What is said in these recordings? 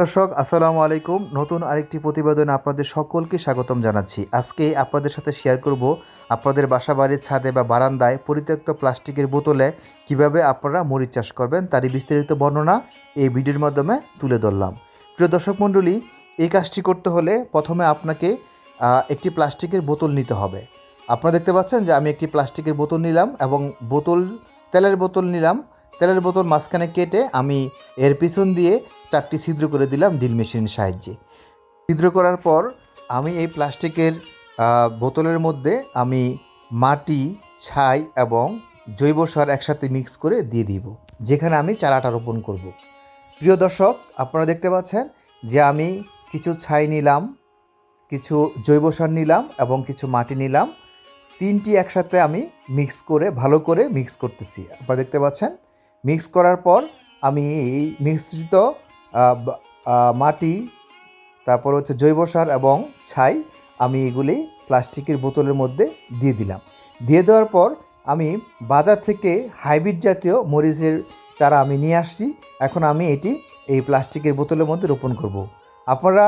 দর্শক, আসসালামু আলাইকুম। নতুন আরেকটি প্রতিবেদনে আপনাদের সকলকে স্বাগতম জানাচ্ছি। আজকে আপনাদের সাথে শেয়ার করব আপনাদের বাসা বাড়ির ছাদে বা বারান্দায় পরিত্যক্ত প্লাস্টিকের বোতলে কীভাবে আপনারা মরিচ চাষ করবেন তারই বিস্তারিত বর্ণনা এই ভিডিওর মাধ্যমে তুলে ধরলাম। প্রিয় দর্শক মণ্ডলী, এই কাজটি করতে হলে প্রথমে আপনাকে একটি প্লাস্টিকের বোতল নিতে হবে। আপনারা দেখতে পাচ্ছেন যে আমি একটি প্লাস্টিকের বোতল নিলাম এবং বোতল, তেলের বোতল নিলাম। তেলের বোতল মাঝখানে কেটে আমি এর পিছন দিয়ে চারটি ছিদ্র করে দিলাম ড্রিল মেশিনের সাহায্যে ছিদ্র করার পর আমি এই প্লাস্টিকের বোতলের মধ্যে আমি মাটি, ছাই এবং জৈব সার একসাথে মিক্স করে দিয়ে দিব, যেখানে আমি চারাটা রোপণ করব। প্রিয় দর্শক, আপনারা দেখতে পাচ্ছেন যে আমি কিছু ছাই নিলাম, কিছু জৈব সার নিলাম এবং কিছু মাটি নিলাম, তিনটি একসাথে আমি মিক্স করে, ভালো করে মিক্স করতেছি আপনারা দেখতে পাচ্ছেন, মিক্স করার পর আমি এই মিশ্রিত মাটি, তারপর হচ্ছে জৈব সার এবং ছাই আমি এগুলি প্লাস্টিকের বোতলের মধ্যে দিয়ে দিলাম। দিয়ে দেওয়ার পর আমি বাজার থেকে হাইব্রিড জাতীয় মরিচের চারা আমি নিয়ে আসছি। এখন আমি এটি এই প্লাস্টিকের বোতলের মধ্যে রোপণ করব। আপনারা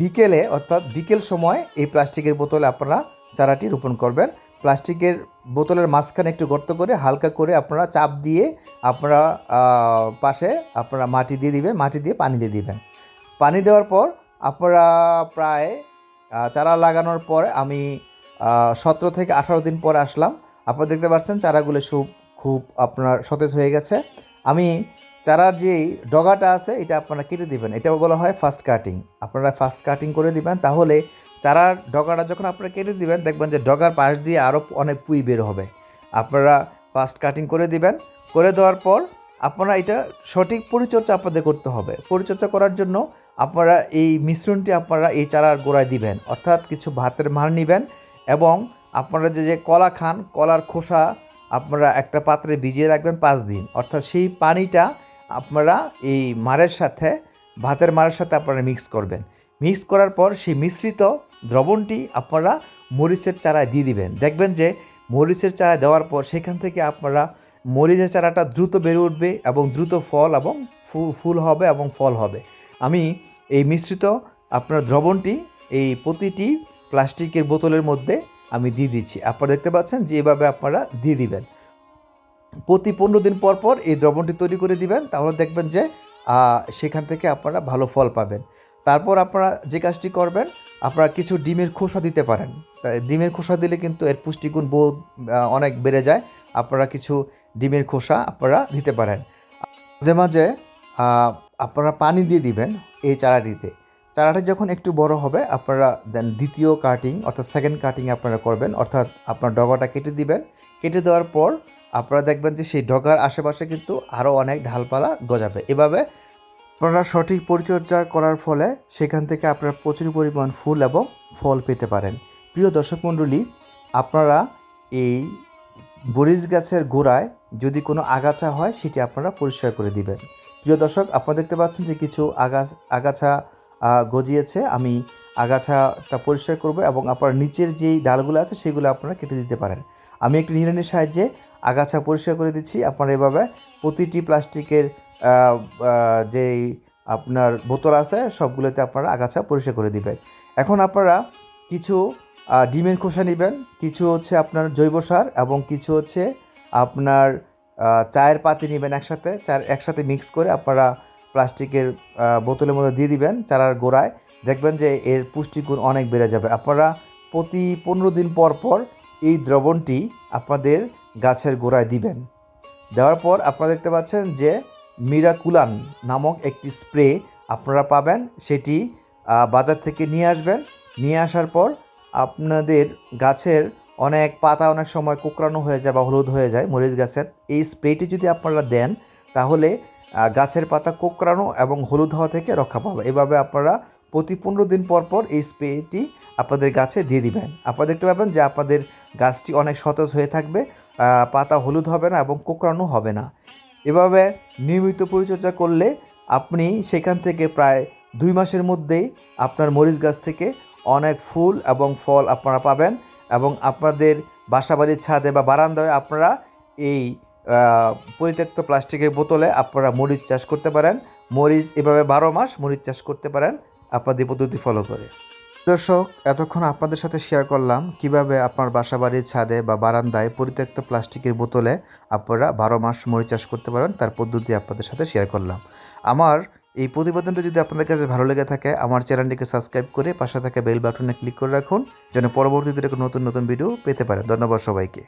বিকেলে অর্থাৎ বিকেল সময় এই প্লাস্টিকের বোতলে আপনারা চারাটি রোপণ করবেন। প্লাস্টিকের বোতলের মাঝখানে একটু গর্ত করে হালকা করে আপনারা চাপ দিয়ে আপনারা পাশে আপনারা মাটি দিয়ে দিবেন, মাটি দিয়ে পানি দিয়ে দিবেন। পানি দেওয়ার পর আপনারা প্রায় চারা লাগানোর পর আমি সতেরো থেকে আঠারো দিন পর আসলাম। আপনারা দেখতে পাচ্ছেন চারাগুলো খুব খুব আপনার সতেজ হয়ে গেছে। আমি চারার যে ডগাটা আছে, এটা আপনারা কেটে দিবেন। এটা বলা হয় ফার্স্ট কাটিং আপনারা ফার্স্ট কাটিং করে দিবেন, তাহলে চারার ডগাটা যখন আপনারা কেটে দিবেন, দেখবেন যে ডগার পাশ দিয়ে আরও অনেক পুঁই বের হবে। আপনারা ফার্স্ট কাটিং করে দিবেন। করে দেওয়ার পর আপনারা এটা সঠিক পরিচর্যা আপনাদের করতে হবে। পরিচর্যা করার জন্য আপনারা এই মিশ্রণটি আপনারা এই চারার গোড়ায় দিবেন। অর্থাৎ কিছু ভাতের মার নেবেন এবং আপনারা যে যে কলা খান, কলার খোসা আপনারা একটা পাত্রে ভিজিয়ে রাখবেন পাঁচ দিন। অর্থাৎ সেই পানিটা আপনারা এই মারের সাথে, ভাতের মারের সাথে আপনারা মিক্স করবেন। মিক্স করার পর সেই মিশ্রিত দ্রবণটি আপনারা মরিচের চারায় দিয়ে দিবেন। দেখবেন যে মরিচের চারা দেওয়ার পর সেখান থেকে আপনারা মরিচের চারাটা দ্রুত বেড়ে উঠবে এবং দ্রুত ফল এবং ফুল হবে এবং ফল হবে। আমি এই মিশ্রিত আপনার দ্রবণটি এই প্রতিটি প্লাস্টিকের বোতলের মধ্যে আমি দিয়ে দিচ্ছি। আপনারা দেখতে পাচ্ছেন যে এভাবে আপনারা দিয়ে দিবেন। প্রতি পনেরো দিন পর পর এই দ্রবণটি তৈরি করে দিবেন, তাহলে দেখবেন যে সেখান থেকে আপনারা ভালো ফল পাবেন। তারপর আপনারা যে কাজটি করবেন, আপনারা কিছু ডিমের খোসা দিতে পারেন। ডিমের খোসা দিলে কিন্তু এর পুষ্টিগুণ বহু অনেক বেড়ে যায়। আপনারা কিছু ডিমের খোসা আপনারা দিতে পারেন। মাঝে মাঝে আপনারা পানি দিয়ে দিবেন এই চারাটিতে। চারাটা যখন একটু বড় হবে, আপনারা দেন দ্বিতীয় কাটিং অর্থাৎ সেকেন্ড কাটিং আপনারা করবেন। অর্থাৎ আপনার ডগাটা কেটে দিবেন। কেটে দেওয়ার পর আপনারা দেখবেন যে সেই ডগার আশেপাশে কিন্তু আরও অনেক ঢালপালা গজাবে। এভাবে আপনারা সঠিক পরিচর্যা করার ফলে সেখান থেকে আপনারা প্রচুর পরিমাণ ফুল এবং ফল পেতে পারেন। প্রিয় দর্শক মণ্ডলী, আপনারা এই বরিজ গাছের গোড়ায় যদি কোনো আগাছা হয়, সেটি আপনারা পরিষ্কার করে দিবেন। প্রিয় দর্শক, আপনারা দেখতে পাচ্ছেন যে কিছু আগা, আগাছা গজিয়েছে। আমি আগাছাটা পরিষ্কার করব এবং আপনার নিচের যেই ডালগুলো আছে, সেগুলো আপনারা কেটে দিতে পারেন। আমি একটি নিরানির সাহায্যে আগাছা পরিষ্কার করে দিচ্ছি। আপনারা এভাবে প্রতিটি প্লাস্টিকের যেই আপনার বোতল আছে, সবগুলোতে আপনারা আগাছা পরিষ্কার করে দিবেন। এখন আপনারা কিছু ডিমের খোসা নেবেন, কিছু হচ্ছে আপনার জৈব সার এবং কিছু হচ্ছে আপনার চায়ের পাতি নেবেন একসাথে চার একসাথে মিক্স করে আপনারা প্লাস্টিকের বোতলের মধ্যে দিয়ে দিবেন চারার গোড়ায়। দেখবেন যে এর পুষ্টিগুণ অনেক বেড়ে যাবে। আপনারা প্রতি পনেরো দিন পর পর এই দ্রবণটি আপনাদের গাছের গোড়ায় দিবেন। দেওয়ার পর আপনারা দেখতে পাচ্ছেন যে মিরাকুলান নামক একটি স্প্রে আপনারা পাবেন। সেটি বাজার থেকে নিয়ে আসবেন। নিয়ে আসার পর আপনাদের গাছের অনেক পাতা অনেক সময় কোকড়ানো হয়ে যায় বা হলুদ হয়ে যায় মরিচ গাছের। এই স্প্রেটি যদি আপনারা দেন, তাহলে গাছের পাতা কোকড়ানো এবং হলুদ হওয়া থেকে রক্ষা পাবে। এভাবে আপনারা প্রতি পনেরো দিন পর পর এই স্প্রেটি আপনাদের গাছে দিয়ে দিবেন। আপনারা দেখতে পাবেন যে আপনাদের গাছটি অনেক সতেজ হয়ে থাকবে পাতা হলুদ হবে না এবং কোকড়ানো হবে না। এভাবে নিয়মিত পরিচর্যা করলে আপনি সেখান থেকে প্রায় দুই মাসের মধ্যেই আপনার মরিচ গাছ থেকে অনেক ফুল এবং ফল আপনারা পাবেন এবং আপনাদের বাসাবাড়ির ছাদে বা বারান্দায় আপনারা এই পরিত্যক্ত প্লাস্টিকের বোতলে আপনারা মরিচ চাষ করতে পারেন। মরিচ এভাবে বারো মাস মরিচ চাষ করতে পারেন। আপনাদের পদ্ধতি ফলো করে। দর্শক, এতক্ষণ আপনাদের সাথে শেয়ার করলাম কীভাবে আপনার বাসা বাড়ির ছাদে বা বারান্দায় পরিত্যক্ত প্লাস্টিকের বোতলে আপনারা বারো মাস মরি চাষ করতে পারেন, তার পদ্ধতি আপনাদের সাথে শেয়ার করলাম। আমার এই প্রতিবেদনটা যদি আপনাদের কাছে ভালো লেগে থাকে, আমার চ্যানেলটিকে সাবস্ক্রাইব করে পাশে থাকা বেল বাটনে ক্লিক করে রাখুন, যেন পরবর্তীতে নতুন নতুন ভিডিও পেতে পারেন। ধন্যবাদ সবাইকে।